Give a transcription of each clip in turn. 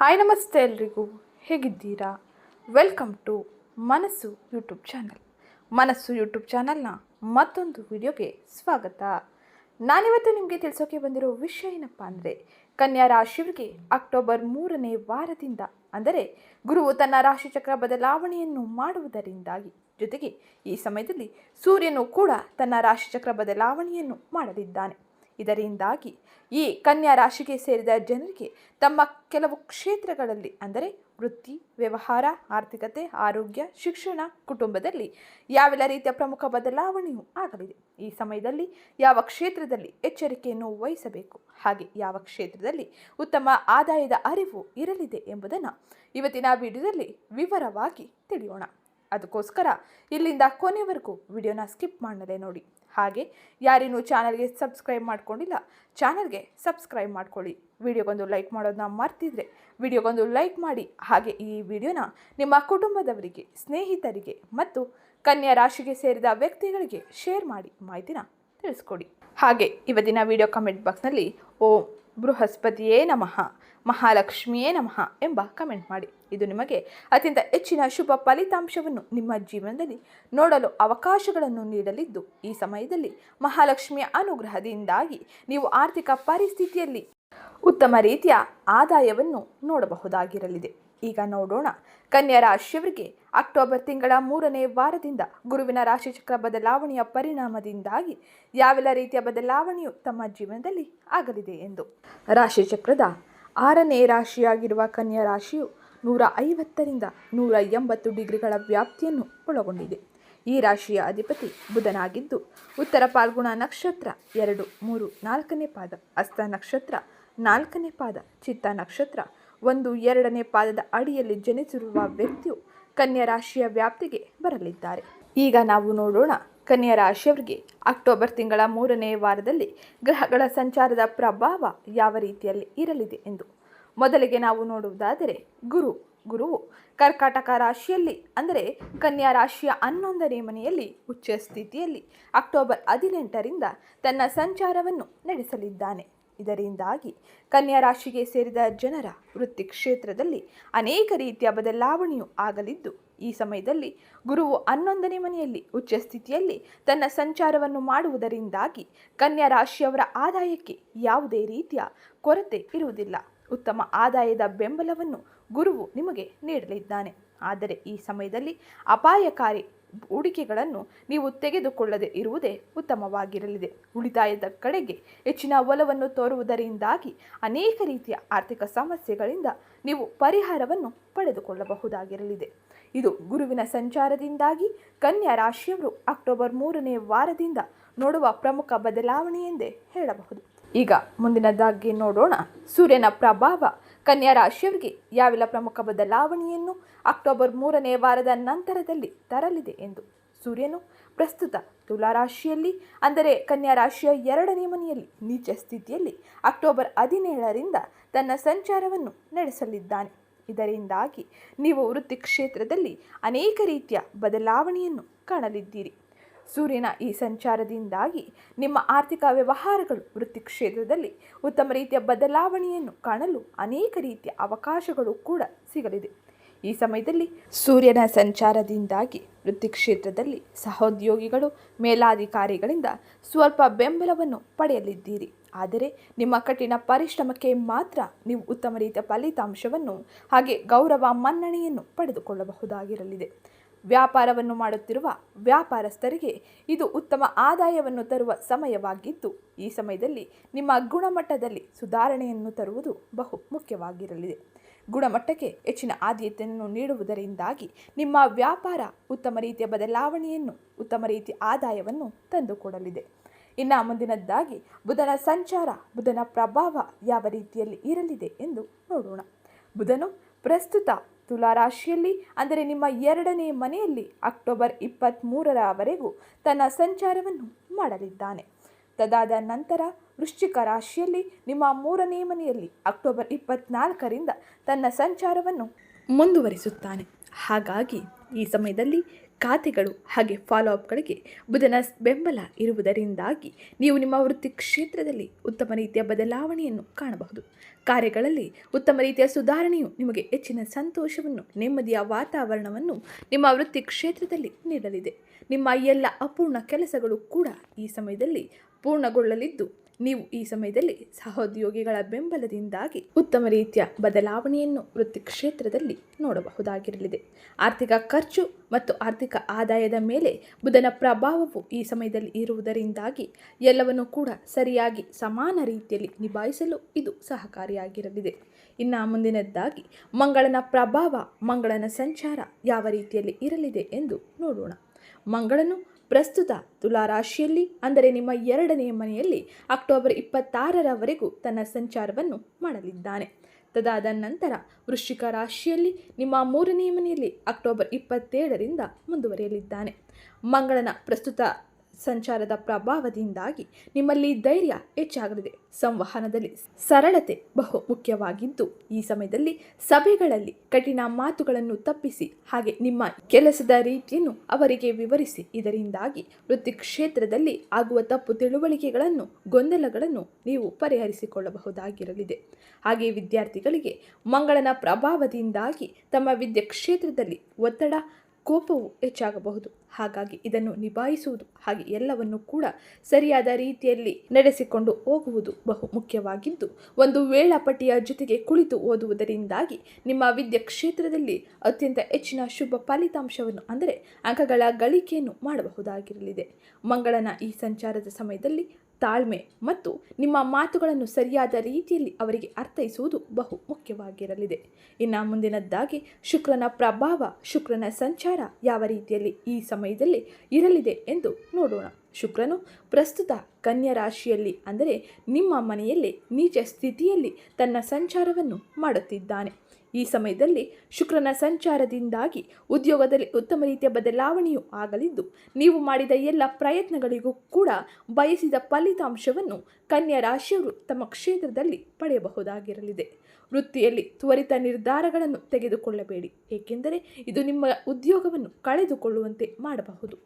Hi ನಮಸ್ತೆ ಎಲ್ರಿಗೂ. ಹೇಗಿದ್ದೀರಾ? Welcome to Manassu YouTube channel Manassu YouTube ಚಾನಲ್ನ ಮತ್ತೊಂದು ವಿಡಿಯೋಗೆ ಸ್ವಾಗತ. ನಾನಿವತ್ತು ನಿಮಗೆ ತಿಳಿಸೋಕೆ ಬಂದಿರೋ ವಿಷಯ ಏನಪ್ಪ ಅಂದರೆ, ಕನ್ಯಾ ರಾಶಿಯವರಿಗೆ ಅಕ್ಟೋಬರ್ ಮೂರನೇ ವಾರದಿಂದ, ಅಂದರೆ ಗುರುವು ತನ್ನ ರಾಶಿಚಕ್ರ ಬದಲಾವಣೆಯನ್ನು ಮಾಡುವುದರಿಂದಾಗಿ, ಜೊತೆಗೆ ಈ ಸಮಯದಲ್ಲಿ ಸೂರ್ಯನು ಕೂಡ ತನ್ನ ರಾಶಿಚಕ್ರ ಬದಲಾವಣೆಯನ್ನು ಮಾಡಲಿದ್ದಾನೆ. ಇದರಿಂದಾಗಿ ಈ ಕನ್ಯಾ ರಾಶಿಗೆ ಸೇರಿದ ಜನರಿಗೆ ತಮ್ಮ ಕೆಲವು ಕ್ಷೇತ್ರಗಳಲ್ಲಿ, ಅಂದರೆ ವೃತ್ತಿ, ವ್ಯವಹಾರ, ಆರ್ಥಿಕತೆ, ಆರೋಗ್ಯ, ಶಿಕ್ಷಣ, ಕುಟುಂಬದಲ್ಲಿ ಯಾವೆಲ್ಲ ರೀತಿಯ ಪ್ರಮುಖ ಬದಲಾವಣೆಯೂ ಆಗಲಿದೆ. ಈ ಸಮಯದಲ್ಲಿ ಯಾವ ಕ್ಷೇತ್ರದಲ್ಲಿ ಎಚ್ಚರಿಕೆಯನ್ನು ವಹಿಸಬೇಕು? ಹಾಗೆ ಯಾವ ಕ್ಷೇತ್ರದಲ್ಲಿ ಉತ್ತಮ ಆದಾಯದ ಅರಿವು ಇರಲಿದೆ ಎಂಬುದನ್ನು ಇವತ್ತಿನ ವಿಡಿಯೋದಲ್ಲಿ ವಿವರವಾಗಿ ತಿಳಿಯೋಣ. ಅದಕ್ಕೋಸ್ಕರ ಇಲ್ಲಿಂದ ಕೊನೆವರೆಗೂ ವಿಡಿಯೋನ ಸ್ಕಿಪ್ ಮಾಡಲೇ ನೋಡಿ. ಹಾಗೆ ಯಾರಿನ್ನೂ ಚಾನಲ್ಗೆ ಸಬ್ಸ್ಕ್ರೈಬ್ ಮಾಡ್ಕೊಂಡಿಲ್ಲ, ಚಾನಲ್ಗೆ ಸಬ್ಸ್ಕ್ರೈಬ್ ಮಾಡ್ಕೊಳ್ಳಿ. ವಿಡಿಯೋಗೊಂದು ಲೈಕ್ ಮಾಡೋದನ್ನ ಮರ್ತಿದ್ರೆ ವಿಡಿಯೋಗೊಂದು ಲೈಕ್ ಮಾಡಿ. ಹಾಗೆ ಈ ವಿಡಿಯೋನ ನಿಮ್ಮ ಕುಟುಂಬದವರಿಗೆ, ಸ್ನೇಹಿತರಿಗೆ ಮತ್ತು ಕನ್ಯಾ ರಾಶಿಗೆ ಸೇರಿದ ವ್ಯಕ್ತಿಗಳಿಗೆ ಶೇರ್ ಮಾಡಿ ಮಾಹಿತಿನ ತಿಳಿಸ್ಕೊಡಿ. ಹಾಗೆ ಇವತ್ತಿನ ವಿಡಿಯೋ ಕಮೆಂಟ್ ಬಾಕ್ಸ್ನಲ್ಲಿ ಓಂ ಬೃಹಸ್ಪತಿಯೇ ನಮಃ, ಮಹಾಲಕ್ಷ್ಮಿಯೇ ನಮಃ ಎಂಬ ಕಮೆಂಟ್ ಮಾಡಿ. ಇದು ನಿಮಗೆ ಅತ್ಯಂತ ಹೆಚ್ಚಿನ ಶುಭ ಫಲಿತಾಂಶವನ್ನು ನಿಮ್ಮ ಜೀವನದಲ್ಲಿ ನೋಡಲು ಅವಕಾಶಗಳನ್ನು ನೀಡಲಿದ್ದು, ಈ ಸಮಯದಲ್ಲಿ ಮಹಾಲಕ್ಷ್ಮಿಯ ಅನುಗ್ರಹದಿಂದಾಗಿ ನೀವು ಆರ್ಥಿಕ ಪರಿಸ್ಥಿತಿಯಲ್ಲಿ ಉತ್ತಮ ರೀತಿಯ ಆದಾಯವನ್ನು ನೋಡಬಹುದಾಗಿರಲಿದೆ. ಈಗ ನೋಡೋಣ. ಕನ್ಯಾ ರಾಶಿಯವರಿಗೆ ಅಕ್ಟೋಬರ್ ತಿಂಗಳ ಮೂರನೇ ವಾರದಿಂದ ಗುರುವಿನ ರಾಶಿಚಕ್ರ ಬದಲಾವಣೆಯ ಪರಿಣಾಮದಿಂದಾಗಿ ಯಾವೆಲ್ಲ ರೀತಿಯ ಬದಲಾವಣೆಯು ತಮ್ಮ ಜೀವನದಲ್ಲಿ ಆಗಲಿದೆ ಎಂದು. ರಾಶಿಚಕ್ರದ ಆರನೇ ರಾಶಿಯಾಗಿರುವ ಕನ್ಯಾ ರಾಶಿಯು ನೂರ ಐವತ್ತರಿಂದ ನೂರ ಎಂಬತ್ತು ಡಿಗ್ರಿಗಳ ವ್ಯಾಪ್ತಿಯನ್ನು ಒಳಗೊಂಡಿದೆ. ಈ ರಾಶಿಯ ಅಧಿಪತಿ ಬುಧನಾಗಿದ್ದು, ಉತ್ತರ ಪಾಲ್ಗುಣ ನಕ್ಷತ್ರ ಎರಡು, ಮೂರು, ನಾಲ್ಕನೇ ಪಾದ, ಅಸ್ತ ನಕ್ಷತ್ರ ನಾಲ್ಕನೇ ಪಾದ, ಚಿತ್ತ ನಕ್ಷತ್ರ ಒಂದು, ಎರಡನೇ ಪಾದದ ಅಡಿಯಲ್ಲಿ ಜನಿಸಿರುವ ವ್ಯಕ್ತಿಯು ಕನ್ಯಾ ರಾಶಿಯ ವ್ಯಾಪ್ತಿಗೆ ಬರಲಿದ್ದಾರೆ. ಈಗ ನಾವು ನೋಡೋಣ ಕನ್ಯಾ ರಾಶಿಯವರಿಗೆ ಅಕ್ಟೋಬರ್ ತಿಂಗಳ ಮೂರನೇ ವಾರದಲ್ಲಿ ಗ್ರಹಗಳ ಸಂಚಾರದ ಪ್ರಭಾವ ಯಾವ ರೀತಿಯಲ್ಲಿ ಇರಲಿದೆ ಎಂದು. ಮೊದಲಿಗೆ ನಾವು ನೋಡುವುದಾದರೆ ಗುರು ಗುರುವು ಕರ್ಕಾಟಕ ರಾಶಿಯಲ್ಲಿ, ಅಂದರೆ ಕನ್ಯಾ ರಾಶಿಯ ಹನ್ನೊಂದನೇ ಮನೆಯಲ್ಲಿ ಉಚ್ಚ ಸ್ಥಿತಿಯಲ್ಲಿ ಅಕ್ಟೋಬರ್ ಹದಿನೆಂಟರಿಂದ ತನ್ನ ಸಂಚಾರವನ್ನು ನಡೆಸಲಿದ್ದಾನೆ. ಇದರಿಂದಾಗಿ ಕನ್ಯಾ ರಾಶಿಗೆ ಸೇರಿದ ಜನರ ವೃತ್ತಿ ಕ್ಷೇತ್ರದಲ್ಲಿ ಅನೇಕ ರೀತಿಯ ಬದಲಾವಣೆಯು ಆಗಲಿದ್ದು, ಈ ಸಮಯದಲ್ಲಿ ಗುರುವು ಹನ್ನೊಂದನೇ ಮನೆಯಲ್ಲಿ ಉಚ್ಚ ಸ್ಥಿತಿಯಲ್ಲಿ ತನ್ನ ಸಂಚಾರವನ್ನು ಮಾಡುವುದರಿಂದಾಗಿ ಕನ್ಯಾ ರಾಶಿಯವರ ಆದಾಯಕ್ಕೆ ಯಾವುದೇ ರೀತಿಯ ಕೊರತೆ ಇರುವುದಿಲ್ಲ. ಉತ್ತಮ ಆದಾಯದ ಬೆಂಬಲವನ್ನು ಗುರುವು ನಿಮಗೆ ನೀಡಲಿದ್ದಾನೆ. ಆದರೆ ಈ ಸಮಯದಲ್ಲಿ ಅಪಾಯಕಾರಿ ಹೂಡಿಕೆಗಳನ್ನು ನೀವು ತೆಗೆದುಕೊಳ್ಳದೆ ಇರುವುದೇ ಉತ್ತಮವಾಗಿರಲಿದೆ. ಉಳಿತಾಯದ ಕಡೆಗೆ ಹೆಚ್ಚಿನ ಒಲವನ್ನು ತೋರುವುದರಿಂದಾಗಿ ಅನೇಕ ರೀತಿಯ ಆರ್ಥಿಕ ಸಮಸ್ಯೆಗಳಿಂದ ನೀವು ಪರಿಹಾರವನ್ನು ಪಡೆದುಕೊಳ್ಳಬಹುದಾಗಿರಲಿದೆ. ಇದು ಗುರುವಿನ ಸಂಚಾರದಿಂದಾಗಿ ಕನ್ಯಾ ರಾಶಿಯವರು ಅಕ್ಟೋಬರ್ ಮೂರನೇ ವಾರದಿಂದ ನೋಡುವ ಪ್ರಮುಖ ಬದಲಾವಣೆಯೆಂದೇ ಹೇಳಬಹುದು. ಈಗ ಮುಂದಿನದಾಗಿ ನೋಡೋಣ. ಸೂರ್ಯನ ಪ್ರಭಾವ. ಕನ್ಯಾ ರಾಶಿಯವರಿಗೆ ಯಾವೆಲ್ಲ ಪ್ರಮುಖ ಬದಲಾವಣೆಯನ್ನು ಅಕ್ಟೋಬರ್ ಮೂರನೇ ವಾರದ ನಂತರದಲ್ಲಿ ತರಲಿದೆ ಎಂದು ಸೂರ್ಯನು ಪ್ರಸ್ತುತ ತುಲಾರಾಶಿಯಲ್ಲಿ ಅಂದರೆ ಕನ್ಯಾ ರಾಶಿಯ ಎರಡನೇ ಮನೆಯಲ್ಲಿ ನೀಚ ಸ್ಥಿತಿಯಲ್ಲಿ ಅಕ್ಟೋಬರ್ ಹದಿನೇಳರಿಂದ ತನ್ನ ಸಂಚಾರವನ್ನು ನಡೆಸಲಿದ್ದಾನೆ. ಇದರಿಂದಾಗಿ ನೀವು ವೃತ್ತಿ ಕ್ಷೇತ್ರದಲ್ಲಿ ಅನೇಕ ರೀತಿಯ ಬದಲಾವಣೆಯನ್ನು ಕಾಣಲಿದ್ದೀರಿ. ಸೂರ್ಯನ ಈ ಸಂಚಾರದಿಂದಾಗಿ ನಿಮ್ಮ ಆರ್ಥಿಕ ವ್ಯವಹಾರಗಳು ವೃತ್ತಿ ಕ್ಷೇತ್ರದಲ್ಲಿ ಉತ್ತಮ ರೀತಿಯ ಬದಲಾವಣೆಯನ್ನು ಕಾಣಲು ಅನೇಕ ರೀತಿಯ ಅವಕಾಶಗಳು ಕೂಡ ಸಿಗಲಿದೆ. ಈ ಸಮಯದಲ್ಲಿ ಸೂರ್ಯನ ಸಂಚಾರದಿಂದಾಗಿ ವೃತ್ತಿ ಕ್ಷೇತ್ರದಲ್ಲಿ ಸಹೋದ್ಯೋಗಿಗಳು, ಮೇಲಾಧಿಕಾರಿಗಳಿಂದ ಸ್ವಲ್ಪ ಬೆಂಬಲವನ್ನು ಪಡೆಯಲಿದ್ದೀರಿ. ಆದರೆ ನಿಮ್ಮ ಕಠಿಣ ಪರಿಶ್ರಮಕ್ಕೆ ಮಾತ್ರ ನೀವು ಉತ್ತಮ ರೀತಿಯ ಫಲಿತಾಂಶವನ್ನು ಹಾಗೆ ಗೌರವ ಮನ್ನಣೆಯನ್ನು ಪಡೆದುಕೊಳ್ಳಬಹುದಾಗಿರಲಿದೆ. ವ್ಯಾಪಾರವನ್ನು ಮಾಡುತ್ತಿರುವ ವ್ಯಾಪಾರಸ್ಥರಿಗೆ ಇದು ಉತ್ತಮ ಆದಾಯವನ್ನು ತರುವ ಸಮಯವಾಗಿದ್ದು, ಈ ಸಮಯದಲ್ಲಿ ನಿಮ್ಮ ಗುಣಮಟ್ಟದಲ್ಲಿ ಸುಧಾರಣೆಯನ್ನು ತರುವುದು ಬಹು ಮುಖ್ಯವಾಗಿರಲಿದೆ. ಗುಣಮಟ್ಟಕ್ಕೆ ಹೆಚ್ಚಿನ ಆದ್ಯತೆಯನ್ನು ನೀಡುವುದರಿಂದಾಗಿ ನಿಮ್ಮ ವ್ಯಾಪಾರ ಉತ್ತಮ ರೀತಿಯ ಬದಲಾವಣೆಯನ್ನು, ಉತ್ತಮ ರೀತಿಯ ಆದಾಯವನ್ನು ತಂದುಕೊಡಲಿದೆ. ಇನ್ನು ಮುಂದಿನದ್ದಾಗಿ, ಬುಧನ ಸಂಚಾರ, ಬುಧನ ಪ್ರಭಾವ ಯಾವ ರೀತಿಯಲ್ಲಿ ಇರಲಿದೆ ಎಂದು ನೋಡೋಣ. ಬುಧನು ಪ್ರಸ್ತುತ ತುಲಾರಾಶಿಯಲ್ಲಿ ಅಂದರೆ ನಿಮ್ಮ ಎರಡನೇ ಮನೆಯಲ್ಲಿ ಅಕ್ಟೋಬರ್ ಇಪ್ಪತ್ತ್ಮೂರರವರೆಗೂ ತನ್ನ ಸಂಚಾರವನ್ನು ಮಾಡಲಿದ್ದಾನೆ. ತದಾದ ನಂತರ ವೃಶ್ಚಿಕ ರಾಶಿಯಲ್ಲಿ ನಿಮ್ಮ ಮೂರನೇ ಮನೆಯಲ್ಲಿ ಅಕ್ಟೋಬರ್ ಇಪ್ಪತ್ನಾಲ್ಕರಿಂದ ತನ್ನ ಸಂಚಾರವನ್ನು ಮುಂದುವರಿಸುತ್ತಾನೆ. ಹಾಗಾಗಿ ಈ ಸಮಯದಲ್ಲಿ ಖಾತೆಗಳು ಹಾಗೆ ಫಾಲೋ ಅಪ್ಗಳಿಗೆ ಬುಧನ ಬೆಂಬಲ ಇರುವುದರಿಂದಾಗಿ ನೀವು ನಿಮ್ಮ ವೃತ್ತಿ ಕ್ಷೇತ್ರದಲ್ಲಿ ಉತ್ತಮ ರೀತಿಯ ಬದಲಾವಣೆಯನ್ನು ಕಾಣಬಹುದು. ಕಾರ್ಯಗಳಲ್ಲಿ ಉತ್ತಮ ರೀತಿಯ ಸುಧಾರಣೆಯು ನಿಮಗೆ ಹೆಚ್ಚಿನ ಸಂತೋಷವನ್ನು, ನೆಮ್ಮದಿಯ ವಾತಾವರಣವನ್ನು ನಿಮ್ಮ ವೃತ್ತಿ ಕ್ಷೇತ್ರದಲ್ಲಿ ನೀಡಲಿದೆ. ನಿಮ್ಮ ಎಲ್ಲ ಅಪೂರ್ಣ ಕೆಲಸಗಳು ಕೂಡ ಈ ಸಮಯದಲ್ಲಿ ಪೂರ್ಣಗೊಳ್ಳಲಿದ್ದು ನೀವು ಈ ಸಮಯದಲ್ಲಿ ಸಹೋದ್ಯೋಗಿಗಳ ಬೆಂಬಲದಿಂದಾಗಿ ಉತ್ತಮ ರೀತಿಯ ಬದಲಾವಣೆಯನ್ನು ವೃತ್ತಿ ಕ್ಷೇತ್ರದಲ್ಲಿ ನೋಡಬಹುದಾಗಿರಲಿದೆ. ಆರ್ಥಿಕ ಖರ್ಚು ಮತ್ತು ಆರ್ಥಿಕ ಆದಾಯದ ಮೇಲೆ ಬುಧನ ಪ್ರಭಾವವು ಈ ಸಮಯದಲ್ಲಿ ಇರುವುದರಿಂದಾಗಿ ಎಲ್ಲವನ್ನು ಕೂಡ ಸರಿಯಾಗಿ ಸಮಾನ ರೀತಿಯಲ್ಲಿ ನಿಭಾಯಿಸಲು ಇದು ಸಹಕಾರಿಯಾಗಿರಲಿದೆ. ಇನ್ನು ಮುಂದಿನದ್ದಾಗಿ, ಮಂಗಳನ ಪ್ರಭಾವ, ಮಂಗಳನ ಸಂಚಾರ ಯಾವ ರೀತಿಯಲ್ಲಿ ಇರಲಿದೆ ಎಂದು ನೋಡೋಣ. ಮಂಗಳನು ಪ್ರಸ್ತುತ ತುಲಾರಾಶಿಯಲ್ಲಿ ಅಂದರೆ ನಿಮ್ಮ ಎರಡನೆಯ ಮನೆಯಲ್ಲಿ ಅಕ್ಟೋಬರ್ ಇಪ್ಪತ್ತಾರರವರೆಗೂ ತನ್ನ ಸಂಚಾರವನ್ನು ಮಾಡಲಿದ್ದಾನೆ. ತದಾದ ನಂತರ ವೃಶ್ಚಿಕ ರಾಶಿಯಲ್ಲಿ ನಿಮ್ಮ ಮೂರನೆಯ ಮನೆಯಲ್ಲಿ ಅಕ್ಟೋಬರ್ ಇಪ್ಪತ್ತೇಳರಿಂದ ಮುಂದುವರಿಯಲಿದ್ದಾನೆ. ಮಂಗಳನ ಪ್ರಸ್ತುತ ಸಂಚಾರದ ಪ್ರಭಾವದಿಂದಾಗಿ ನಿಮ್ಮಲ್ಲಿ ಧೈರ್ಯ ಹೆಚ್ಚಾಗಲಿದೆ. ಸಂವಹನದಲ್ಲಿ ಸರಳತೆ ಬಹು ಮುಖ್ಯವಾಗಿದ್ದು, ಈ ಸಮಯದಲ್ಲಿ ಸಭೆಗಳಲ್ಲಿ ಕಠಿಣ ಮಾತುಗಳನ್ನು ತಪ್ಪಿಸಿ ಹಾಗೆ ನಿಮ್ಮ ಕೆಲಸದ ರೀತಿಯನ್ನು ಅವರಿಗೆ ವಿವರಿಸಿ. ಇದರಿಂದಾಗಿ ವೃತ್ತಿ ಕ್ಷೇತ್ರದಲ್ಲಿ ಆಗುವ ತಪ್ಪು ತಿಳುವಳಿಕೆಗಳನ್ನು, ಗೊಂದಲಗಳನ್ನು ನೀವು ಪರಿಹರಿಸಿಕೊಳ್ಳಬಹುದಾಗಿರಲಿದೆ. ಹಾಗೆ ವಿದ್ಯಾರ್ಥಿಗಳಿಗೆ ಮಂಗಳನ ಪ್ರಭಾವದಿಂದಾಗಿ ತಮ್ಮ ವಿದ್ಯೆ ಕ್ಷೇತ್ರದಲ್ಲಿ ಒತ್ತಡ ಕೋಪವು ಹೆಚ್ಚಾಗಬಹುದು. ಹಾಗಾಗಿ ಇದನ್ನು ನಿಭಾಯಿಸುವುದು ಹಾಗೆ ಎಲ್ಲವನ್ನು ಕೂಡ ಸರಿಯಾದ ರೀತಿಯಲ್ಲಿ ನಡೆಸಿಕೊಂಡು ಹೋಗುವುದು ಬಹು ಮುಖ್ಯವಾಗಿದ್ದು, ಒಂದು ವೇಳಾಪಟ್ಟಿಯ ಜೊತೆಗೆ ಕುಳಿತು ಓದುವುದರಿಂದಾಗಿ ನಿಮ್ಮ ವಿದ್ಯೆ ಕ್ಷೇತ್ರದಲ್ಲಿ ಅತ್ಯಂತ ಹೆಚ್ಚಿನ ಶುಭ ಫಲಿತಾಂಶವನ್ನು, ಅಂದರೆ ಅಂಕಗಳ ಗಳಿಕೆಯನ್ನು ಮಾಡಬಹುದಾಗಿರಲಿದೆ. ಮಂಗಳನ ಈ ಸಂಚಾರದ ಸಮಯದಲ್ಲಿ ತಾಳ್ಮೆ ಮತ್ತು ನಿಮ್ಮ ಮಾತುಗಳನ್ನು ಸರಿಯಾದ ರೀತಿಯಲ್ಲಿ ಅವರಿಗೆ ಅರ್ಥೈಸುವುದು ಬಹು ಮುಖ್ಯವಾಗಿರಲಿದೆ. ಇನ್ನು ಮುಂದಿನದ್ದಾಗಿ, ಶುಕ್ರನ ಪ್ರಭಾವ, ಶುಕ್ರನ ಸಂಚಾರ ಯಾವ ರೀತಿಯಲ್ಲಿ ಈ ಸಮಯದಲ್ಲಿ ಇರಲಿದೆ ಎಂದು ನೋಡೋಣ. ಶುಕ್ರನು ಪ್ರಸ್ತುತ ಕನ್ಯಾ ರಾಶಿಯಲ್ಲಿ ಅಂದರೆ ನಿಮ್ಮ ಮನೆಯಲ್ಲಿ ನೀಚ ಸ್ಥಿತಿಯಲ್ಲಿ ತನ್ನ ಸಂಚಾರವನ್ನು ಮಾಡುತ್ತಿದ್ದಾನೆ. ಈ ಸಮಯದಲ್ಲಿ ಶುಕ್ರನ ಸಂಚಾರದಿಂದಾಗಿ ಉದ್ಯೋಗದಲ್ಲಿ ಉತ್ತಮ ರೀತಿಯ ಬದಲಾವಣೆಯೂ ಆಗಲಿದ್ದು, ನೀವು ಮಾಡಿದ ಎಲ್ಲ ಪ್ರಯತ್ನಗಳಿಗೂ ಕೂಡ ಬಯಸಿದ ಫಲಿತಾಂಶವನ್ನು ಕನ್ಯಾ ರಾಶಿಯವರು ತಮ್ಮ ಕ್ಷೇತ್ರದಲ್ಲಿ ಪಡೆಯಬಹುದಾಗಿರಲಿದೆ. ವೃತ್ತಿಯಲ್ಲಿ ತ್ವರಿತ ನಿರ್ಧಾರಗಳನ್ನು ತೆಗೆದುಕೊಳ್ಳಬೇಡಿ, ಏಕೆಂದರೆ ಇದು ನಿಮ್ಮ ಉದ್ಯೋಗವನ್ನು ಕಳೆದುಕೊಳ್ಳುವಂತೆ ಮಾಡಬಹುದು.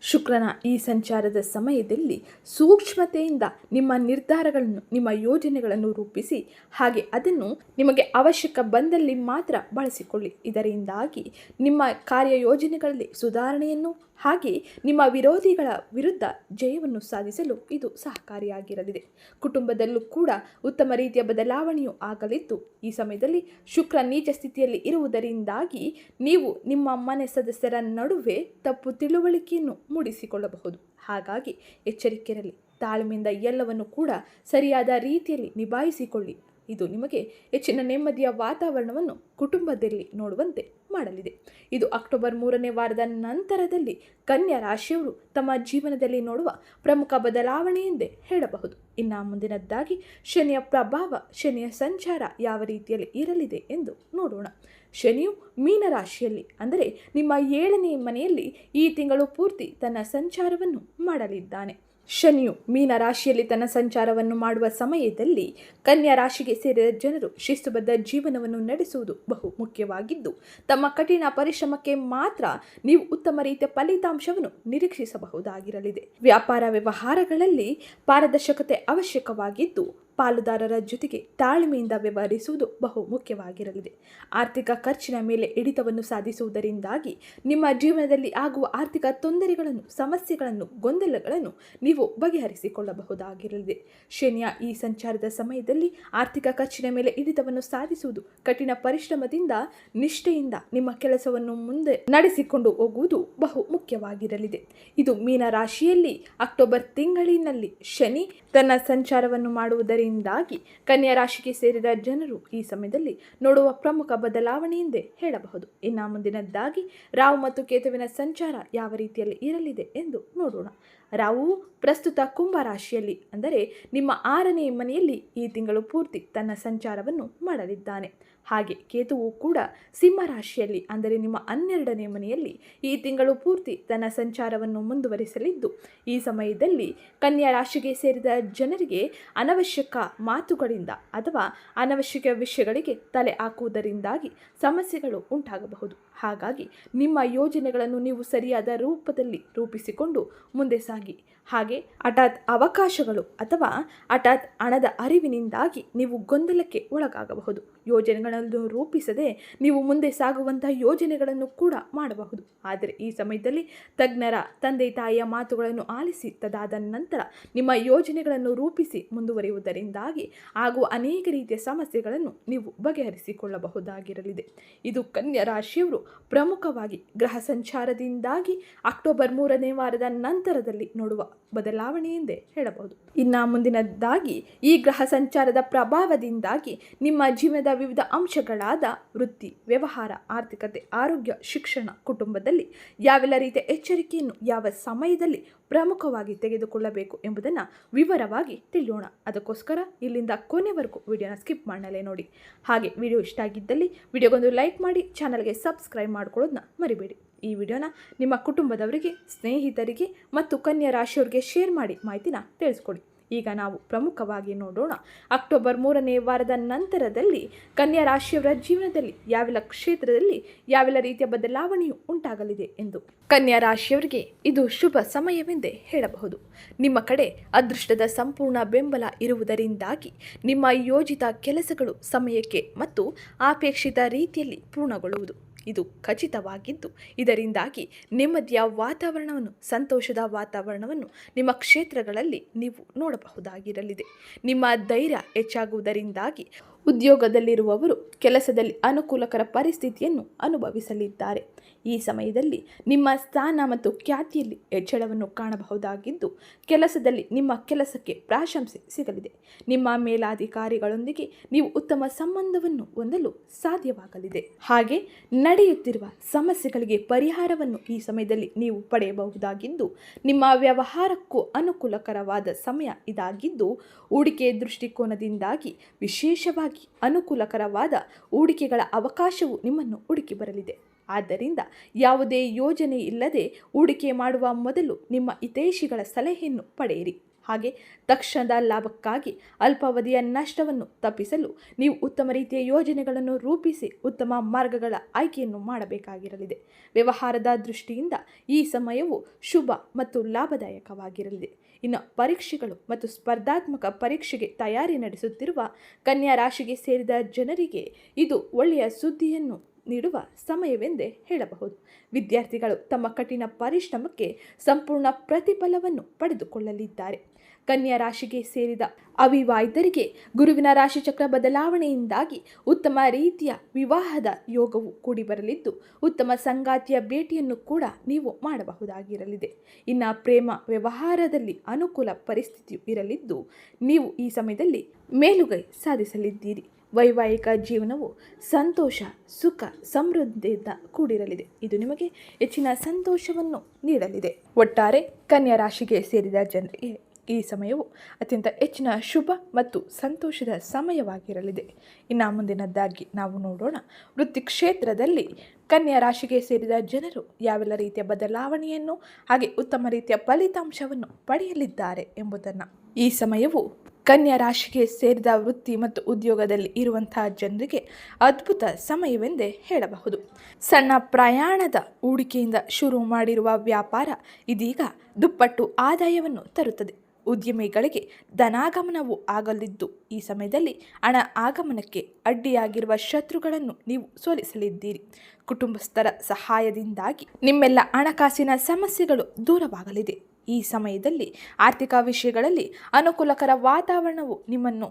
ಶುಕ್ರನ ಈ ಸಂಚಾರದ ಸಮಯದಲ್ಲಿ ಸೂಕ್ಷ್ಮತೆಯಿಂದ ನಿಮ್ಮ ನಿರ್ಧಾರಗಳನ್ನು, ನಿಮ್ಮ ಯೋಜನೆಗಳನ್ನು ರೂಪಿಸಿ, ಹಾಗೆ ಅದನ್ನು ನಿಮಗೆ ಅವಶ್ಯಕ ಬಂದಲ್ಲಿ ಮಾತ್ರ ಬಳಸಿಕೊಳ್ಳಿ. ಇದರಿಂದಾಗಿ ನಿಮ್ಮ ಕಾರ್ಯ ಯೋಜನೆಗಳಲ್ಲಿ ಸುಧಾರಣೆಯನ್ನು ಹಾಗೆ ನಿಮ್ಮ ವಿರೋಧಿಗಳ ವಿರುದ್ಧ ಜಯವನ್ನು ಸಾಧಿಸಲು ಇದು ಸಹಕಾರಿಯಾಗಿರಲಿದೆ. ಕುಟುಂಬದಲ್ಲೂ ಕೂಡ ಉತ್ತಮ ರೀತಿಯ ಬದಲಾವಣೆಯು ಆಗಲಿದ್ದು, ಈ ಸಮಯದಲ್ಲಿ ಶುಕ್ರ ನೀಚ ಸ್ಥಿತಿಯಲ್ಲಿ ಇರುವುದರಿಂದಾಗಿ ನೀವು ನಿಮ್ಮ ಮನೆ ಸದಸ್ಯರ ನಡುವೆ ತಪ್ಪು ತಿಳುವಳಿಕೆಯನ್ನು ಮೂಡಿಸಿಕೊಳ್ಳಬಹುದು. ಹಾಗಾಗಿ ಎಚ್ಚರಿಕೆಯಲ್ಲಿ ತಾಳ್ಮೆಯಿಂದ ಎಲ್ಲವನ್ನು ಕೂಡ ಸರಿಯಾದ ರೀತಿಯಲ್ಲಿ ನಿಭಾಯಿಸಿಕೊಳ್ಳಿ. ಇದು ನಿಮಗೆ ಹೆಚ್ಚಿನ ನೆಮ್ಮದಿಯ ವಾತಾವರಣವನ್ನು ಕುಟುಂಬದಲ್ಲಿ ನೋಡುವಂತೆ ಮಾಡಲಿದೆ. ಇದು ಅಕ್ಟೋಬರ್ ಮೂರನೇ ವಾರದ ನಂತರದಲ್ಲಿ ಕನ್ಯಾ ರಾಶಿಯವರು ತಮ್ಮ ಜೀವನದಲ್ಲಿ ನೋಡುವ ಪ್ರಮುಖ ಬದಲಾವಣೆ ಎಂದೇ ಹೇಳಬಹುದು. ಇನ್ನು ಮುಂದಿನದ್ದಾಗಿ ಶನಿಯ ಪ್ರಭಾವ, ಶನಿಯ ಸಂಚಾರ ಯಾವ ರೀತಿಯಲ್ಲಿ ಇರಲಿದೆ ಎಂದು ನೋಡೋಣ. ಶನಿಯು ಮೀನರಾಶಿಯಲ್ಲಿ ಅಂದರೆ ನಿಮ್ಮ ಏಳನೇ ಮನೆಯಲ್ಲಿ ಈ ತಿಂಗಳು ಪೂರ್ತಿ ತನ್ನ ಸಂಚಾರವನ್ನು ಮಾಡಲಿದ್ದಾನೆ. ಶನಿಯು ಮೀನ ರಾಶಿಯಲ್ಲಿ ತನ್ನ ಸಂಚಾರವನ್ನು ಮಾಡುವ ಸಮಯದಲ್ಲಿ ಕನ್ಯಾ ರಾಶಿಗೆ ಸೇರಿದ ಜನರು ಶಿಸ್ತುಬದ್ಧ ಜೀವನವನ್ನು ನಡೆಸುವುದು ಬಹು ಮುಖ್ಯವಾಗಿದ್ದು, ತಮ್ಮ ಕಠಿಣ ಪರಿಶ್ರಮಕ್ಕೆ ಮಾತ್ರ ನೀವು ಉತ್ತಮ ರೀತಿಯ ಫಲಿತಾಂಶವನ್ನು ನಿರೀಕ್ಷಿಸಬಹುದಾಗಿರಲಿದೆ. ವ್ಯಾಪಾರ ವ್ಯವಹಾರಗಳಲ್ಲಿ ಪಾರದರ್ಶಕತೆ ಅವಶ್ಯಕವಾಗಿದ್ದು ಪಾಲುದಾರರ ಜೊತೆಗೆ ತಾಳ್ಮೆಯಿಂದ ವ್ಯವಹರಿಸುವುದು ಬಹು ಮುಖ್ಯವಾಗಿರಲಿದೆ. ಆರ್ಥಿಕ ಖರ್ಚಿನ ಮೇಲೆ ಹಿಡಿತವನ್ನು ಸಾಧಿಸುವುದರಿಂದಾಗಿ ನಿಮ್ಮ ಜೀವನದಲ್ಲಿ ಆಗುವ ಆರ್ಥಿಕ ತೊಂದರೆಗಳನ್ನು, ಸಮಸ್ಯೆಗಳನ್ನು, ಗೊಂದಲಗಳನ್ನು ನೀವು ಬಗೆಹರಿಸಿಕೊಳ್ಳಬಹುದಾಗಿರಲಿದೆ. ಶನಿಯ ಈ ಸಂಚಾರದ ಸಮಯದಲ್ಲಿ ಆರ್ಥಿಕ ಖರ್ಚಿನ ಮೇಲೆ ಹಿಡಿತವನ್ನು ಸಾಧಿಸುವುದು ಕಠಿಣ ಪರಿಶ್ರಮದಿಂದ, ನಿಷ್ಠೆಯಿಂದ ನಿಮ್ಮ ಕೆಲಸವನ್ನು ಮುಂದೆ ನಡೆಸಿಕೊಂಡು ಹೋಗುವುದು ಬಹು ಮುಖ್ಯವಾಗಿರಲಿದೆ. ಇದು ಮೀನ ರಾಶಿಯಲ್ಲಿ ಅಕ್ಟೋಬರ್ ತಿಂಗಳಿನಲ್ಲಿ ಶನಿ ತನ್ನ ಸಂಚಾರವನ್ನು ಮಾಡುವುದರಿಂದಾಗಿ ಕನ್ಯಾ ರಾಶಿಗೆ ಸೇರಿದ ಜನರು ಈ ಸಮಯದಲ್ಲಿ ನೋಡುವ ಪ್ರಮುಖ ಬದಲಾವಣೆ ಎಂದೇ ಹೇಳಬಹುದು. ಇನ್ನು ಮುಂದಿನದ್ದಾಗಿ ರಾವು ಮತ್ತು ಕೇತುವಿನ ಸಂಚಾರ ಯಾವ ರೀತಿಯಲ್ಲಿ ಇರಲಿದೆ ಎಂದು ನೋಡೋಣ. ರಾವು ಪ್ರಸ್ತುತ ಕುಂಭ ರಾಶಿಯಲ್ಲಿ ಅಂದರೆ ನಿಮ್ಮ ಆರನೇ ಮನೆಯಲ್ಲಿ ಈ ತಿಂಗಳು ಪೂರ್ತಿ ತನ್ನ ಸಂಚಾರವನ್ನು ಮಾಡಲಿದ್ದಾನೆ. ಹಾಗೆ ಕೇತುವು ಕೂಡ ಸಿಂಹ ರಾಶಿಯಲ್ಲಿ, ಅಂದರೆ ನಿಮ್ಮ ಹನ್ನೆರಡನೇ ಮನೆಯಲ್ಲಿ ಈ ತಿಂಗಳು ಪೂರ್ತಿ ತನ್ನ ಸಂಚಾರವನ್ನು ಮುಂದುವರಿಸಲಿದ್ದು, ಈ ಸಮಯದಲ್ಲಿ ಕನ್ಯಾ ರಾಶಿಗೆ ಸೇರಿದ ಜನರಿಗೆ ಅನವಶ್ಯಕ ಮಾತುಗಳಿಂದ ಅಥವಾ ಅನವಶ್ಯಕ ವಿಷಯಗಳಿಗೆ ತಲೆ ಹಾಕುವುದರಿಂದಾಗಿ ಸಮಸ್ಯೆಗಳು ಉಂಟಾಗಬಹುದು. ಹಾಗಾಗಿ ನಿಮ್ಮ ಯೋಜನೆಗಳನ್ನು ನೀವು ಸರಿಯಾದ ರೂಪದಲ್ಲಿ ರೂಪಿಸಿಕೊಂಡು ಮುಂದೆ ಸಾಗಿ. ಹಾಗೆ ಹಠಾತ್ ಅವಕಾಶಗಳು ಅಥವಾ ಹಠಾತ್ ಹಣದ ಅರಿವಿನಿಂದಾಗಿ ನೀವು ಗೊಂದಲಕ್ಕೆ ಒಳಗಾಗಬಹುದು. ಯೋಜನೆಗಳನ್ನು ರೂಪಿಸದೆ ನೀವು ಮುಂದೆ ಸಾಗುವಂತಹ ಯೋಜನೆಗಳನ್ನು ಕೂಡ ಮಾಡಬಹುದು. ಆದರೆ ಈ ಸಮಯದಲ್ಲಿ ತಜ್ಞರ ತಂದೆ ತಾಯಿಯ ಮಾತುಗಳನ್ನು ಆಲಿಸಿ ತದಾದ ನಂತರ ನಿಮ್ಮ ಯೋಜನೆಗಳನ್ನು ರೂಪಿಸಿ ಮುಂದುವರಿಯುವುದರಿಂದಾಗಿ ಆಗುವ ಅನೇಕ ರೀತಿಯ ಸಮಸ್ಯೆಗಳನ್ನು ನೀವು ಬಗೆಹರಿಸಿಕೊಳ್ಳಬಹುದಾಗಿರಲಿದೆ. ಇದು ಕನ್ಯಾ ರಾಶಿಯವರು ಪ್ರಮುಖವಾಗಿ ಗ್ರಹ ಸಂಚಾರದಿಂದಾಗಿ ಅಕ್ಟೋಬರ್ ಮೂರನೇ ವಾರದ ನಂತರದಲ್ಲಿ ನೋಡುವ ಬದಲಾವಣೆ ಎಂದೇ ಹೇಳಬಹುದು. ಇನ್ನು ಮುಂದಿನದ್ದಾಗಿ ಈ ಗ್ರಹ ಸಂಚಾರದ ಪ್ರಭಾವದಿಂದಾಗಿ ನಿಮ್ಮ ಜೀವನದ ವಿವಿಧ ಅಂಶಗಳಾದ ವೃತ್ತಿ, ವ್ಯವಹಾರ, ಆರ್ಥಿಕತೆ, ಆರೋಗ್ಯ, ಶಿಕ್ಷಣ ಕುಟುಂಬದಲ್ಲಿ ಯಾವೆಲ್ಲ ರೀತಿಯ ಎಚ್ಚರಿಕೆಯನ್ನು ಯಾವ ಸಮಯದಲ್ಲಿ ಪ್ರಮುಖವಾಗಿ ತೆಗೆದುಕೊಳ್ಳಬೇಕು ಎಂಬುದನ್ನು ವಿವರವಾಗಿ ತಿಳಿಯೋಣ. ಅದಕ್ಕೋಸ್ಕರ ಇಲ್ಲಿಂದ ಕೊನೆವರೆಗೂ ವಿಡಿಯೋನ ಸ್ಕಿಪ್ ಮಾಡಲೇ ನೋಡಿ. ಹಾಗೆ ವಿಡಿಯೋ ಇಷ್ಟ ಆಗಿದ್ದಲ್ಲಿ ವಿಡಿಯೋಗೊಂದು ಲೈಕ್ ಮಾಡಿ, ಚಾನಲ್ಗೆ ಸಬ್ಸ್ಕ್ರೈಬ್ ಮಾಡ್ಕೊಳ್ಳೋದನ್ನ ಮರಿಬೇಡಿ. ಈ ವಿಡಿಯೋನ ನಿಮ್ಮ ಕುಟುಂಬದವರಿಗೆ, ಸ್ನೇಹಿತರಿಗೆ ಮತ್ತು ಕನ್ಯಾ ರಾಶಿಯವರಿಗೆ ಶೇರ್ ಮಾಡಿ ಮಾಹಿತಿನ ತಿಳಿಸ್ಕೊಡಿ. ಈಗ ನಾವು ಪ್ರಮುಖವಾಗಿ ನೋಡೋಣ. ಅಕ್ಟೋಬರ್ ಮೂರನೇ ವಾರದ ನಂತರದಲ್ಲಿ ಕನ್ಯಾ ರಾಶಿಯವರ ಜೀವನದಲ್ಲಿ ಯಾವೆಲ್ಲ ಕ್ಷೇತ್ರದಲ್ಲಿ ಯಾವೆಲ್ಲ ರೀತಿಯ ಬದಲಾವಣೆಯು ಉಂಟಾಗಲಿದೆ ಎಂದು ಕನ್ಯಾ ರಾಶಿಯವರಿಗೆ ಇದು ಶುಭ ಸಮಯವೆಂದೇ ಹೇಳಬಹುದು. ನಿಮ್ಮ ಕಡೆ ಅದೃಷ್ಟದ ಸಂಪೂರ್ಣ ಬೆಂಬಲ ಇರುವುದರಿಂದಾಗಿ ನಿಮ್ಮ ಯೋಜಿತ ಕೆಲಸಗಳು ಸಮಯಕ್ಕೆ ಮತ್ತು ಅಪೇಕ್ಷಿತ ರೀತಿಯಲ್ಲಿ ಪೂರ್ಣಗೊಳ್ಳುವುದು. ಇದು ಖಚಿತವಾಗಿದ್ದು ಇದರಿಂದಾಗಿ ನೆಮ್ಮದಿಯ ವಾತಾವರಣವನ್ನು ಸಂತೋಷದ ವಾತಾವರಣವನ್ನು ನಿಮ್ಮ ಕ್ಷೇತ್ರಗಳಲ್ಲಿ ನೀವು ನೋಡಬಹುದಾಗಿರಲಿದೆ. ನಿಮ್ಮ ಧೈರ್ಯ ಹೆಚ್ಚಾಗುವುದರಿಂದಾಗಿ ಉದ್ಯೋಗದಲ್ಲಿರುವವರು ಕೆಲಸದಲ್ಲಿ ಅನುಕೂಲಕರ ಪರಿಸ್ಥಿತಿಯನ್ನು ಅನುಭವಿಸಲಿದ್ದಾರೆ. ಈ ಸಮಯದಲ್ಲಿ ನಿಮ್ಮ ಸ್ಥಾನ ಮತ್ತು ಖ್ಯಾತಿಯಲ್ಲಿ ಹೆಚ್ಚಳವನ್ನು ಕಾಣಬಹುದಾಗಿದ್ದು, ಕೆಲಸದಲ್ಲಿ ನಿಮ್ಮ ಕೆಲಸಕ್ಕೆ ಪ್ರಾಶಂಸೆ ಸಿಗಲಿದೆ. ನಿಮ್ಮ ಮೇಲಾಧಿಕಾರಿಗಳೊಂದಿಗೆ ನೀವು ಉತ್ತಮ ಸಂಬಂಧವನ್ನು ಹೊಂದಲು ಸಾಧ್ಯವಾಗಲಿದೆ. ಹಾಗೆ ನಡೆಯುತ್ತಿರುವ ಸಮಸ್ಯೆಗಳಿಗೆ ಪರಿಹಾರವನ್ನು ಈ ಸಮಯದಲ್ಲಿ ನೀವು ಪಡೆಯಬಹುದಾಗಿದ್ದು, ನಿಮ್ಮ ವ್ಯವಹಾರಕ್ಕೂ ಅನುಕೂಲಕರವಾದ ಸಮಯ ಇದಾಗಿದ್ದು, ಹೂಡಿಕೆ ದೃಷ್ಟಿಕೋನದಿಂದಾಗಿ ವಿಶೇಷವಾಗಿ ಅನುಕೂಲಕರವಾದ ಹೂಡಿಕೆಗಳ ಅವಕಾಶವು ನಿಮ್ಮನ್ನು ಹುಡುಕಿ ಬರಲಿದೆ. ಆದ್ದರಿಂದ ಯಾವುದೇ ಯೋಜನೆ ಇಲ್ಲದೆ ಹೂಡಿಕೆ ಮಾಡುವ ಮೊದಲು ನಿಮ್ಮ ಹಿತೈಷಿಗಳ ಸಲಹೆಯನ್ನು ಪಡೆಯಿರಿ. ಹಾಗೆ ತಕ್ಷಣದ ಲಾಭಕ್ಕಾಗಿ ಅಲ್ಪಾವಧಿಯ ನಷ್ಟವನ್ನು ತಪ್ಪಿಸಲು ನೀವು ಉತ್ತಮ ರೀತಿಯ ಯೋಜನೆಗಳನ್ನು ರೂಪಿಸಿ ಉತ್ತಮ ಮಾರ್ಗಗಳ ಆಯ್ಕೆಯನ್ನು ಮಾಡಬೇಕಾಗಿರಲಿದೆ. ವ್ಯವಹಾರದ ದೃಷ್ಟಿಯಿಂದ ಈ ಸಮಯವು ಶುಭ ಮತ್ತು ಲಾಭದಾಯಕವಾಗಿರಲಿದೆ. ಇನ್ನು ಪರೀಕ್ಷೆಗಳು ಮತ್ತು ಸ್ಪರ್ಧಾತ್ಮಕ ಪರೀಕ್ಷೆಗೆ ತಯಾರಿ ನಡೆಸುತ್ತಿರುವ ಕನ್ಯಾ ರಾಶಿಗೆ ಸೇರಿದ ಜನರಿಗೆ ಇದು ಒಳ್ಳೆಯ ಸುದ್ದಿಯನ್ನು ನೀಡುವ ಸಮಯವೆಂದೇ ಹೇಳಬಹುದು. ವಿದ್ಯಾರ್ಥಿಗಳು ತಮ್ಮ ಕಠಿಣ ಪರಿಶ್ರಮಕ್ಕೆ ಸಂಪೂರ್ಣ ಪ್ರತಿಫಲವನ್ನು ಪಡೆದುಕೊಳ್ಳಲಿದ್ದಾರೆ. ಕನ್ಯಾ ರಾಶಿಗೆ ಸೇರಿದ ಅವಿವಾಹಿತರಿಗೆ ಗುರುವಿನ ರಾಶಿಚಕ್ರ ಬದಲಾವಣೆಯಿಂದಾಗಿ ಉತ್ತಮ ರೀತಿಯ ವಿವಾಹದ ಯೋಗವು ಕೂಡಿ ಬರಲಿದ್ದು, ಉತ್ತಮ ಸಂಗಾತಿಯ ಭೇಟಿಯನ್ನು ಕೂಡ ನೀವು ಮಾಡಬಹುದಾಗಿರಲಿದೆ. ಇನ್ನು ಪ್ರೇಮ ವ್ಯವಹಾರದಲ್ಲಿ ಅನುಕೂಲ ಪರಿಸ್ಥಿತಿಯು ಇರಲಿದ್ದು, ನೀವು ಈ ಸಮಯದಲ್ಲಿ ಮೇಲುಗೈ ಸಾಧಿಸಲಿದ್ದೀರಿ. ವೈವಾಹಿಕ ಜೀವನವು ಸಂತೋಷ, ಸುಖ, ಸಮೃದ್ಧಿಯಿಂದ ಕೂಡಿರಲಿದೆ. ಇದು ನಿಮಗೆ ಹೆಚ್ಚಿನ ಸಂತೋಷವನ್ನು ನೀಡಲಿದೆ. ಒಟ್ಟಾರೆ ಕನ್ಯಾ ರಾಶಿಗೆ ಸೇರಿದ ಜನರಿಗೆ ಈ ಸಮಯವು ಅತ್ಯಂತ ಹೆಚ್ಚಿನ ಶುಭ ಮತ್ತು ಸಂತೋಷದ ಸಮಯವಾಗಿರಲಿದೆ. ಇನ್ನು ಮುಂದಿನದ್ದಾಗಿ ನಾವು ನೋಡೋಣ. ವೃತ್ತಿ ಕ್ಷೇತ್ರದಲ್ಲಿ ಕನ್ಯಾ ರಾಶಿಗೆ ಸೇರಿದ ಜನರು ಯಾವೆಲ್ಲ ರೀತಿಯ ಬದಲಾವಣೆಯನ್ನು ಹಾಗೆ ಉತ್ತಮ ರೀತಿಯ ಫಲಿತಾಂಶವನ್ನು ಪಡೆಯಲಿದ್ದಾರೆ ಎಂಬುದನ್ನು. ಈ ಸಮಯವು ಕನ್ಯಾ ರಾಶಿಗೆ ಸೇರಿದ ವೃತ್ತಿ ಮತ್ತು ಉದ್ಯೋಗದಲ್ಲಿ ಇರುವಂತಹ ಜನರಿಗೆ ಅದ್ಭುತ ಸಮಯವೆಂದೇ ಹೇಳಬಹುದು. ಸಣ್ಣ ಪ್ರಯಾಣದ ಹೂಡಿಕೆಯಿಂದ ಶುರು ಮಾಡಿರುವ ವ್ಯಾಪಾರ ಇದೀಗ ದುಪ್ಪಟ್ಟು ಆದಾಯವನ್ನು ತರುತ್ತದೆ. ಉದ್ಯಮಿಗಳಿಗೆ ಧನಾಗಮನವು ಆಗಲಿದ್ದು, ಈ ಸಮಯದಲ್ಲಿ ಹಣ ಆಗಮನಕ್ಕೆ ಅಡ್ಡಿಯಾಗಿರುವ ಶತ್ರುಗಳನ್ನು ನೀವು ಸೋಲಿಸಲಿದ್ದೀರಿ. ಕುಟುಂಬಸ್ಥರ ಸಹಾಯದಿಂದಾಗಿ ನಿಮ್ಮೆಲ್ಲ ಹಣಕಾಸಿನ ಸಮಸ್ಯೆಗಳು ದೂರವಾಗಲಿದೆ. ಈ ಸಮಯದಲ್ಲಿ ಆರ್ಥಿಕ ವಿಷಯಗಳಲ್ಲಿ ಅನುಕೂಲಕರ ವಾತಾವರಣವು ನಿಮ್ಮನ್ನು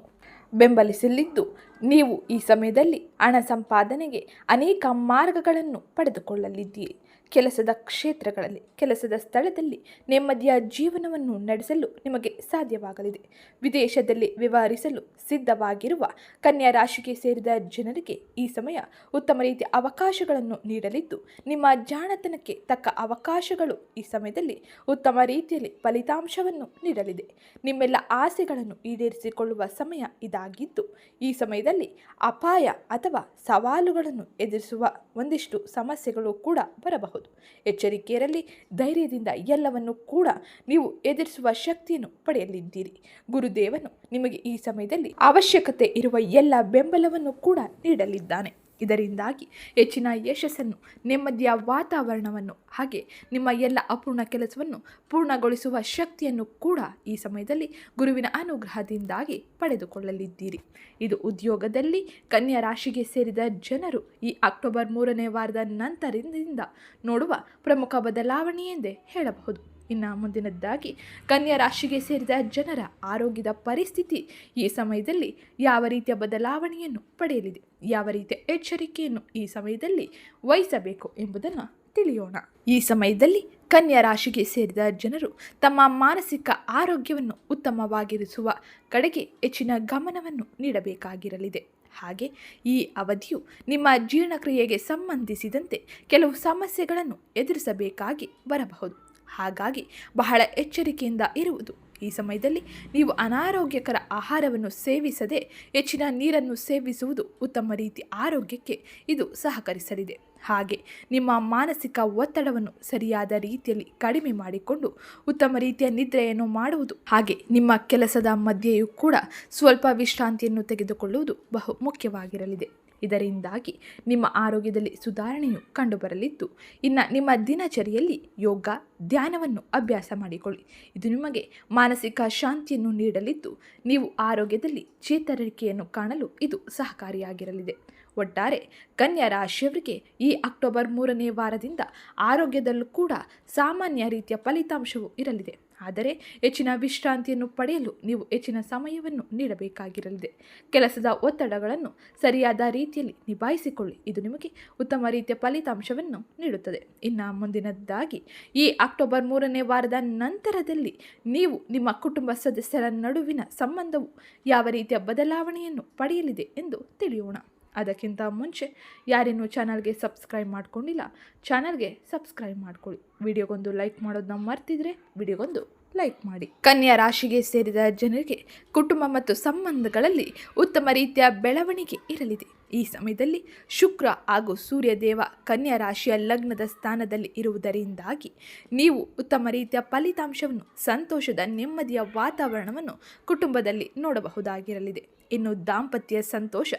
ಬೆಂಬಲಿಸಲಿದ್ದು, ನೀವು ಈ ಸಮಯದಲ್ಲಿ ಹಣ ಸಂಪಾದನೆಗೆ ಅನೇಕ ಮಾರ್ಗಗಳನ್ನು ಪಡೆದುಕೊಳ್ಳಲಿದ್ದೀರಿ. ಕೆಲಸದ ಕ್ಷೇತ್ರಗಳಲ್ಲಿ, ಕೆಲಸದ ಸ್ಥಳದಲ್ಲಿ ನೆಮ್ಮದಿಯ ಜೀವನವನ್ನು ನಡೆಸಲು ನಿಮಗೆ ಸಾಧ್ಯವಾಗಲಿದೆ. ವಿದೇಶದಲ್ಲಿ ವ್ಯವಹರಿಸಲು ಸಿದ್ಧವಾಗಿರುವ ಕನ್ಯಾ ರಾಶಿಗೆ ಸೇರಿದ ಜನರಿಗೆ ಈ ಸಮಯ ಉತ್ತಮ ರೀತಿಯ ಅವಕಾಶಗಳನ್ನು ನೀಡಲಿದ್ದು, ನಿಮ್ಮ ಜಾಣತನಕ್ಕೆ ತಕ್ಕ ಅವಕಾಶಗಳು ಈ ಸಮಯದಲ್ಲಿ ಉತ್ತಮ ರೀತಿಯಲ್ಲಿ ಫಲಿತಾಂಶವನ್ನು ನೀಡಲಿದೆ. ನಿಮ್ಮೆಲ್ಲ ಆಸೆಗಳನ್ನು ಈಡೇರಿಸಿಕೊಳ್ಳುವ ಸಮಯ ಇದಾಗಿದ್ದು, ಈ ಸಮಯದಲ್ಲಿ ಅಪಾಯ ಅಥವಾ ಸವಾಲುಗಳನ್ನು ಎದುರಿಸುವ ಒಂದಿಷ್ಟು ಸಮಸ್ಯೆಗಳು ಕೂಡ ಬರಬಹುದು. ಎಚ್ಚರಿಕೆಯಿರಲಿ, ಧೈರ್ಯದಿಂದ ಎಲ್ಲವನ್ನು ಕೂಡ ನೀವು ಎದುರಿಸುವ ಶಕ್ತಿಯನ್ನು ಪಡೆಯಲಿದ್ದೀರಿ. ಗುರುದೇವನು ನಿಮಗೆ ಈ ಸಮಯದಲ್ಲಿ ಅವಶ್ಯಕತೆ ಇರುವ ಎಲ್ಲ ಬೆಂಬಲವನ್ನು ಕೂಡ ನೀಡಲಿದ್ದಾನೆ. ಇದರಿಂದಾಗಿ ಹೆಚ್ಚಿನ ಯಶಸ್ಸನ್ನು, ನೆಮ್ಮದಿಯ ವಾತಾವರಣವನ್ನು, ಹಾಗೆ ನಿಮ್ಮ ಎಲ್ಲ ಅಪೂರ್ಣ ಕೆಲಸವನ್ನು ಪೂರ್ಣಗೊಳಿಸುವ ಶಕ್ತಿಯನ್ನು ಕೂಡ ಈ ಸಮಯದಲ್ಲಿ ಗುರುವಿನ ಅನುಗ್ರಹದಿಂದಾಗಿ ಪಡೆದುಕೊಳ್ಳಲಿದ್ದೀರಿ. ಇದು ಉದ್ಯೋಗದಲ್ಲಿ ಕನ್ಯಾ ರಾಶಿಗೆ ಸೇರಿದ ಜನರು ಈ ಅಕ್ಟೋಬರ್ ಮೂರನೇ ವಾರದ ನಂತರದಿಂದ ನೋಡುವ ಪ್ರಮುಖ ಬದಲಾವಣೆ ಎಂದೇ ಹೇಳಬಹುದು. ಇನ್ನು ಮುಂದಿನದ್ದಾಗಿ ಕನ್ಯಾ ರಾಶಿಗೆ ಸೇರಿದ ಜನರ ಆರೋಗ್ಯದ ಪರಿಸ್ಥಿತಿ ಈ ಸಮಯದಲ್ಲಿ ಯಾವ ರೀತಿಯ ಬದಲಾವಣೆಯನ್ನು ಪಡೆಯಲಿದೆ? ಯಾವ ರೀತಿಯ ಎಚ್ಚರಿಕೆಯನ್ನು ಈ ಸಮಯದಲ್ಲಿ ವಹಿಸಬೇಕು ಎಂಬುದನ್ನು ತಿಳಿಯೋಣ. ಈ ಸಮಯದಲ್ಲಿ ಕನ್ಯಾ ರಾಶಿಗೆ ಸೇರಿದ ಜನರು ತಮ್ಮ ಮಾನಸಿಕ ಆರೋಗ್ಯವನ್ನು ಉತ್ತಮವಾಗಿರಿಸುವ ಕಡೆಗೆ ಹೆಚ್ಚಿನ ಗಮನವನ್ನು ನೀಡಬೇಕಾಗಿರಲಿದೆ. ಹಾಗೆ ಈ ಅವಧಿಯು ನಿಮ್ಮ ಜೀರ್ಣಕ್ರಿಯೆಗೆ ಸಂಬಂಧಿಸಿದಂತೆ ಕೆಲವು ಸಮಸ್ಯೆಗಳನ್ನು ಎದುರಿಸಬೇಕಾಗಿ ಬರಬಹುದು. ಹಾಗಾಗಿ ಬಹಳ ಎಚ್ಚರಿಕೆಯಿಂದ ಇರುವುದು. ಈ ಸಮಯದಲ್ಲಿ ನೀವು ಅನಾರೋಗ್ಯಕರ ಆಹಾರವನ್ನು ಸೇವಿಸದೆ ಹೆಚ್ಚಿನ ನೀರನ್ನು ಸೇವಿಸುವುದು ಉತ್ತಮ ರೀತಿ ಆರೋಗ್ಯಕ್ಕೆ ಇದು ಸಹಕರಿಸಲಿದೆ. ಹಾಗೆ ನಿಮ್ಮ ಮಾನಸಿಕ ಒತ್ತಡವನ್ನು ಸರಿಯಾದ ರೀತಿಯಲ್ಲಿ ಕಡಿಮೆ ಮಾಡಿಕೊಂಡು ಉತ್ತಮ ರೀತಿಯ ನಿದ್ರೆಯನ್ನು ಮಾಡುವುದು ಹಾಗೆ ನಿಮ್ಮ ಕೆಲಸದ ಮಧ್ಯೆಯೂ ಕೂಡ ಸ್ವಲ್ಪ ವಿಶ್ರಾಂತಿಯನ್ನು ತೆಗೆದುಕೊಳ್ಳುವುದು ಬಹು ಮುಖ್ಯವಾಗಿರಲಿದೆ. ಇದರಿಂದಾಗಿ ನಿಮ್ಮ ಆರೋಗ್ಯದಲ್ಲಿ ಸುಧಾರಣೆಯು ಕಂಡುಬರಲಿದ್ದು, ಇನ್ನು ನಿಮ್ಮ ದಿನಚರಿಯಲ್ಲಿ ಯೋಗ, ಧ್ಯಾನವನ್ನು ಅಭ್ಯಾಸ ಮಾಡಿಕೊಳ್ಳಿ. ಇದು ನಿಮಗೆ ಮಾನಸಿಕ ಶಾಂತಿಯನ್ನು ನೀಡಲಿದ್ದು, ನೀವು ಆರೋಗ್ಯದಲ್ಲಿ ಚೇತರಿಕೆಯನ್ನು ಕಾಣಲು ಇದು ಸಹಕಾರಿಯಾಗಿರಲಿದೆ. ಒಟ್ಟಾರೆ, ಕನ್ಯಾ ರಾಶಿಯವರಿಗೆ ಈ ಅಕ್ಟೋಬರ್ ಮೂರನೇ ವಾರದಿಂದ ಆರೋಗ್ಯದಲ್ಲೂ ಕೂಡ ಸಾಮಾನ್ಯ ರೀತಿಯ ಫಲಿತಾಂಶವು ಇರಲಿದೆ. ಆದರೆ ಹೆಚ್ಚಿನ ವಿಶ್ರಾಂತಿಯನ್ನು ಪಡೆಯಲು ನೀವು ಹೆಚ್ಚಿನ ಸಮಯವನ್ನು ನೀಡಬೇಕಾಗಿರಲಿದೆ. ಕೆಲಸದ ಒತ್ತಡಗಳನ್ನು ಸರಿಯಾದ ರೀತಿಯಲ್ಲಿ ನಿಭಾಯಿಸಿಕೊಳ್ಳಿ. ಇದು ನಿಮಗೆ ಉತ್ತಮ ರೀತಿಯ ಫಲಿತಾಂಶವನ್ನು ನೀಡುತ್ತದೆ. ಇನ್ನು ಮುಂದಿನದ್ದಾಗಿ ಈ ಅಕ್ಟೋಬರ್ ಮೂರನೇ ವಾರದ ನಂತರದಲ್ಲಿ ನೀವು ನಿಮ್ಮ ಕುಟುಂಬ ಸದಸ್ಯರ ನಡುವಿನ ಸಂಬಂಧವು ಯಾವ ರೀತಿಯ ಬದಲಾವಣೆಯನ್ನು ಪಡೆಯಲಿದೆ ಎಂದು ತಿಳಿಯೋಣ. ಅದಕ್ಕಿಂತ ಮುಂಚೆ ಯಾರೇನೂ ಚಾನಲ್ಗೆ ಸಬ್ಸ್ಕ್ರೈಬ್ ಮಾಡ್ಕೊಂಡಿಲ್ಲ, ಚಾನಲ್ಗೆ ಸಬ್ಸ್ಕ್ರೈಬ್ ಮಾಡ್ಕೊಳ್ಳಿ. ವಿಡಿಯೋಗೊಂದು ಲೈಕ್ ಮಾಡೋದನ್ನ ಮರ್ತಿದ್ರೆ ವಿಡಿಯೋಗೊಂದು ಲೈಕ್ ಮಾಡಿ. ಕನ್ಯಾ ರಾಶಿಗೆ ಸೇರಿದ ಜನರಿಗೆ ಕುಟುಂಬ ಮತ್ತು ಸಂಬಂಧಗಳಲ್ಲಿ ಉತ್ತಮ ರೀತಿಯ ಬೆಳವಣಿಗೆ ಇರಲಿದೆ. ಈ ಸಮಯದಲ್ಲಿ ಶುಕ್ರ ಹಾಗೂ ಸೂರ್ಯದೇವ ಕನ್ಯಾ ರಾಶಿಯ ಲಗ್ನದ ಸ್ಥಾನದಲ್ಲಿ ಇರುವುದರಿಂದಾಗಿ ನೀವು ಉತ್ತಮ ರೀತಿಯ ಫಲಿತಾಂಶವನ್ನು, ಸಂತೋಷದ ನೆಮ್ಮದಿಯ ವಾತಾವರಣವನ್ನು ಕುಟುಂಬದಲ್ಲಿ ನೋಡಬಹುದಾಗಿರಲಿದೆ. ಇನ್ನು ದಾಂಪತ್ಯ ಸಂತೋಷ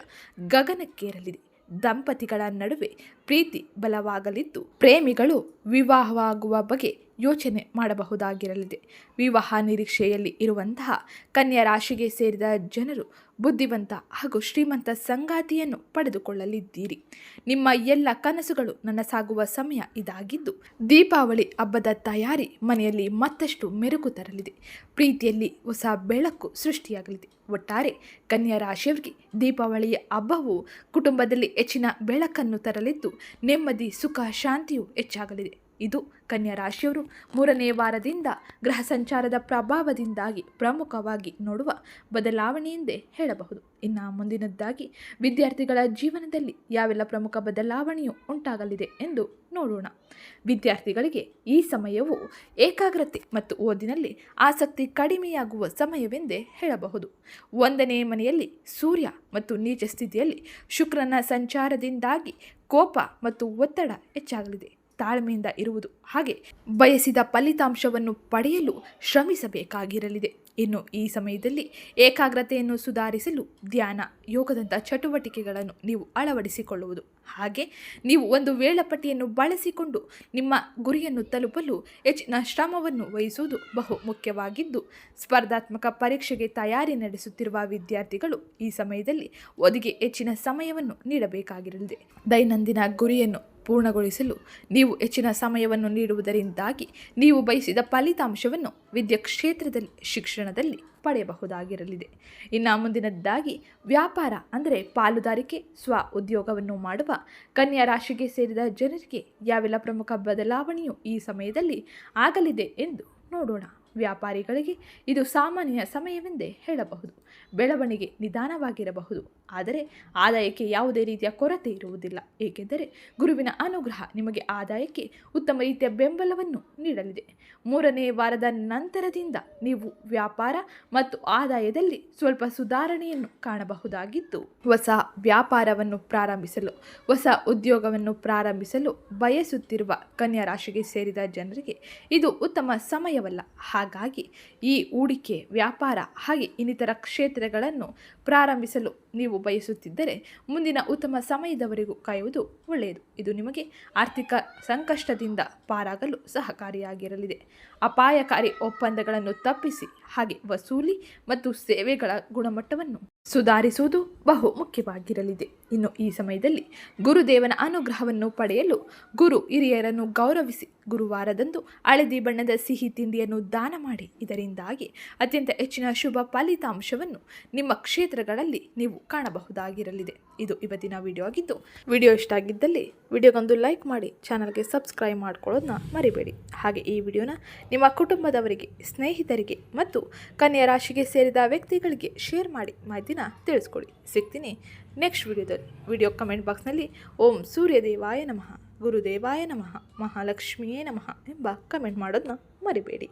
ಗಗನಕ್ಕೇರಲಿದೆ. ದಂಪತಿಗಳ ನಡುವೆ ಪ್ರೀತಿ ಬಲವಾಗಲಿದ್ದು ಪ್ರೇಮಿಗಳು ವಿವಾಹವಾಗುವ ಬಗ್ಗೆ ಯೋಚನೆ ಮಾಡಬಹುದಾಗಿರಲಿದೆ. ವಿವಾಹ ನಿರೀಕ್ಷೆಯಲ್ಲಿ ಇರುವಂತಹ ಕನ್ಯಾ ರಾಶಿಗೆ ಸೇರಿದ ಜನರು ಬುದ್ಧಿವಂತ ಹಾಗೂ ಶ್ರೀಮಂತ ಸಂಗಾತಿಯನ್ನು ಪಡೆದುಕೊಳ್ಳಲಿದ್ದೀರಿ. ನಿಮ್ಮ ಎಲ್ಲ ಕನಸುಗಳು ನನಸಾಗುವ ಸಮಯ ಇದಾಗಿದ್ದು, ದೀಪಾವಳಿ ಹಬ್ಬದ ತಯಾರಿ ಮನೆಯಲ್ಲಿ ಮತ್ತಷ್ಟು ಮೆರುಗು ತರಲಿದೆ. ಪ್ರೀತಿಯಲ್ಲಿ ಹೊಸ ಬೆಳಕು ಸೃಷ್ಟಿಯಾಗಲಿದೆ. ಒಟ್ಟಾರೆ ಕನ್ಯಾ ರಾಶಿಯವರಿಗೆ ದೀಪಾವಳಿಯ ಹಬ್ಬವು ಕುಟುಂಬದಲ್ಲಿ ಹೆಚ್ಚಿನ ಬೆಳಕನ್ನು ತರಲಿದ್ದು, ನೆಮ್ಮದಿ, ಸುಖ, ಶಾಂತಿಯು ಹೆಚ್ಚಾಗಲಿದೆ. ಇದು ಕನ್ಯಾ ರಾಶಿಯವರು ಮೂರನೇ ವಾರದಿಂದ ಗ್ರಹ ಸಂಚಾರದ ಪ್ರಭಾವದಿಂದಾಗಿ ಪ್ರಮುಖವಾಗಿ ನೋಡುವ ಬದಲಾವಣೆಯೆಂದೇ ಹೇಳಬಹುದು. ಇನ್ನು ಮುಂದಿನದ್ದಾಗಿ, ವಿದ್ಯಾರ್ಥಿಗಳ ಜೀವನದಲ್ಲಿ ಯಾವೆಲ್ಲ ಪ್ರಮುಖ ಬದಲಾವಣೆಯು ಉಂಟಾಗಲಿದೆ ಎಂದು ನೋಡೋಣ. ವಿದ್ಯಾರ್ಥಿಗಳಿಗೆ ಈ ಸಮಯವು ಏಕಾಗ್ರತೆ ಮತ್ತು ಓದಿನಲ್ಲಿ ಆಸಕ್ತಿ ಕಡಿಮೆಯಾಗುವ ಸಮಯವೆಂದೇ ಹೇಳಬಹುದು. ಒಂದನೇ ಮನೆಯಲ್ಲಿ ಸೂರ್ಯ ಮತ್ತು ನೀಚ ಸ್ಥಿತಿಯಲ್ಲಿ ಶುಕ್ರನ ಸಂಚಾರದಿಂದಾಗಿ ಕೋಪ ಮತ್ತು ಒತ್ತಡ ಹೆಚ್ಚಾಗಲಿದೆ. ತಾಳ್ಮೆಯಿಂದ ಇರುವುದು. ಹಾಗೆ ಬಯಸಿದ ಫಲಿತಾಂಶವನ್ನು ಪಡೆಯಲು ಶ್ರಮಿಸಬೇಕಾಗಿರಲಿದೆ. ಇನ್ನು ಈ ಸಮಯದಲ್ಲಿ ಏಕಾಗ್ರತೆಯನ್ನು ಸುಧಾರಿಸಲು ಧ್ಯಾನ ಯೋಗದಂಥ ಚಟುವಟಿಕೆಗಳನ್ನು ನೀವು ಅಳವಡಿಸಿಕೊಳ್ಳುವುದು. ಹಾಗೆ ನೀವು ಒಂದು ವೇಳಾಪಟ್ಟಿಯನ್ನು ಬಳಸಿಕೊಂಡು ನಿಮ್ಮ ಗುರಿಯನ್ನು ತಲುಪಲು ಹೆಚ್ಚಿನ ಶ್ರಮವನ್ನು ವಹಿಸುವುದು ಬಹು ಮುಖ್ಯವಾಗಿದ್ದು, ಸ್ಪರ್ಧಾತ್ಮಕ ಪರೀಕ್ಷೆಗೆ ತಯಾರಿ ನಡೆಸುತ್ತಿರುವ ವಿದ್ಯಾರ್ಥಿಗಳು ಈ ಸಮಯದಲ್ಲಿ ಒದಗಿ ಹೆಚ್ಚಿನ ಸಮಯವನ್ನು ನೀಡಬೇಕಾಗಿರಲಿದೆ. ದೈನಂದಿನ ಗುರಿಯನ್ನು ಪೂರ್ಣಗೊಳಿಸಲು ನೀವು ಹೆಚ್ಚಿನ ಸಮಯವನ್ನು ನೀಡುವುದರಿಂದಾಗಿ ನೀವು ಬಯಸಿದ ಫಲಿತಾಂಶವನ್ನು ವಿದ್ಯಾ ಕ್ಷೇತ್ರದಲ್ಲಿ ಶಿಕ್ಷಣದಲ್ಲಿ ಪಡೆಯಬಹುದಾಗಿರಲಿದೆ. ಇನ್ನು ಮುಂದಿನದ್ದಾಗಿ ವ್ಯಾಪಾರ ಅಂದರೆ ಪಾಲುದಾರಿಕೆ, ಸ್ವ ಉದ್ಯೋಗವನ್ನು ಮಾಡುವ. ಕನ್ಯಾ ರಾಶಿಗೆ ಸೇರಿದ ಜನರಿಗೆ ಯಾವೆಲ್ಲ ಪ್ರಮುಖ ಬದಲಾವಣೆಯು ಈ ಸಮಯದಲ್ಲಿ ಆಗಲಿದೆ ಎಂದು ನೋಡೋಣ. ವ್ಯಾಪಾರಿಗಳಿಗೆ ಇದು ಸಾಮಾನ್ಯ ಸಮಯವೆಂದೇ ಹೇಳಬಹುದು. ಬೆಳವಣಿಗೆ ನಿಧಾನವಾಗಿರಬಹುದು. ಆದರೆ ಆದಾಯಕ್ಕೆ ಯಾವುದೇ ರೀತಿಯ ಕೊರತೆ ಇರುವುದಿಲ್ಲ. ಏಕೆಂದರೆ ಗುರುವಿನ ಅನುಗ್ರಹ ನಿಮಗೆ ಆದಾಯಕ್ಕೆ ಉತ್ತಮ ರೀತಿಯ ಬೆಂಬಲವನ್ನು ನೀಡಲಿದೆ. ಮೂರನೇ ವಾರದ ನಂತರದಿಂದ ನೀವು ವ್ಯಾಪಾರ ಮತ್ತು ಆದಾಯದಲ್ಲಿ ಸ್ವಲ್ಪ ಸುಧಾರಣೆಯನ್ನು ಕಾಣಬಹುದಾಗಿದ್ದು, ಹೊಸ ವ್ಯಾಪಾರವನ್ನು ಪ್ರಾರಂಭಿಸಲು, ಹೊಸ ಉದ್ಯೋಗವನ್ನು ಪ್ರಾರಂಭಿಸಲು ಬಯಸುತ್ತಿರುವ ಕನ್ಯಾ ರಾಶಿಗೆ ಸೇರಿದ ಜನರಿಗೆ ಇದು ಉತ್ತಮ ಸಮಯವಲ್ಲ. ಹಾಗಾಗಿ ಈ ಹೂಡಿಕೆ ವ್ಯಾಪಾರ ಹಾಗೆ ಇನ್ನಿತರ ಕ್ಷೇತ್ರಗಳನ್ನು ಪ್ರಾರಂಭಿಸಲು ನೀವು ಬಯಸುತ್ತಿದ್ದರೆ ಮುಂದಿನ ಉತ್ತಮ ಸಮಯದವರೆಗೂ ಕಾಯುವುದು ಒಳ್ಳೆಯದು. ಇದು ನಿಮಗೆ ಆರ್ಥಿಕ ಸಂಕಷ್ಟದಿಂದ ಪಾರಾಗಲು ಸಹಕಾರಿಯಾಗಿರಲಿದೆ. ಅಪಾಯಕಾರಿ ಒಪ್ಪಂದಗಳನ್ನು ತಪ್ಪಿಸಿ, ಹಾಗೆ ವಸೂಲಿ ಮತ್ತು ಸೇವೆಗಳ ಗುಣಮಟ್ಟವನ್ನು ಸುಧಾರಿಸುವುದು ಬಹು ಮುಖ್ಯವಾಗಿರಲಿದೆ. ಇನ್ನು ಈ ಸಮಯದಲ್ಲಿ ಗುರುದೇವನ ಅನುಗ್ರಹವನ್ನು ಪಡೆಯಲು ಗುರು ಹಿರಿಯರನ್ನು ಗೌರವಿಸಿ ಗುರುವಾರದಂದು ಹಳದಿ ಬಣ್ಣದ ಸಿಹಿ ತಿಂಡಿಯನ್ನು ದಾನ ಮಾಡಿ, ಇದರಿಂದಾಗಿ ಅತ್ಯಂತ ಹೆಚ್ಚಿನ ಶುಭ ಫಲಿತಾಂಶವನ್ನು ನಿಮ್ಮ ಕ್ಷೇತ್ರಗಳಲ್ಲಿ ನೀವು ಕಾಣಬಹುದಾಗಿರಲಿದೆ. ಇದು ಇವತ್ತಿನ ವಿಡಿಯೋ ಆಗಿದ್ದು ವಿಡಿಯೋ ಇಷ್ಟ ಆಗಿದ್ದಲ್ಲಿ ವಿಡಿಯೋಗೊಂದು ಲೈಕ್ ಮಾಡಿ ಚಾನಲ್ಗೆ ಸಬ್ಸ್ಕ್ರೈಬ್ ಮಾಡ್ಕೊಳ್ಳೋದನ್ನ ಮರಿಬೇಡಿ. ಹಾಗೆ ಈ ವಿಡಿಯೋನ ನಿಮ್ಮ ಕುಟುಂಬದವರಿಗೆ, ಸ್ನೇಹಿತರಿಗೆ ಮತ್ತು ಕನ್ಯಾ ರಾಶಿಗೆ ಸೇರಿದ ವ್ಯಕ್ತಿಗಳಿಗೆ ಶೇರ್ ಮಾಡಿ ಮಾಹಿತಿನ ತಿಳಿಸ್ಕೊಡಿ. ಸಿಗ್ತೀನಿ ನೆಕ್ಸ್ಟ್ ವಿಡಿಯೋದಲ್ಲಿ ವಿಡಿಯೋ ಕಮೆಂಟ್ ಬಾಕ್ಸ್ನಲ್ಲಿ ಓಂ ಸೂರ್ಯದೇವಾಯ ನಮಃ, ಗುರುದೇವಾಯ ನಮಃ, ಮಹಾಲಕ್ಷ್ಮಿಯೇ ನಮಃ ಎಂಬ ಕಮೆಂಟ್ ಮಾಡೋದನ್ನ ಮರಿಬೇಡಿ.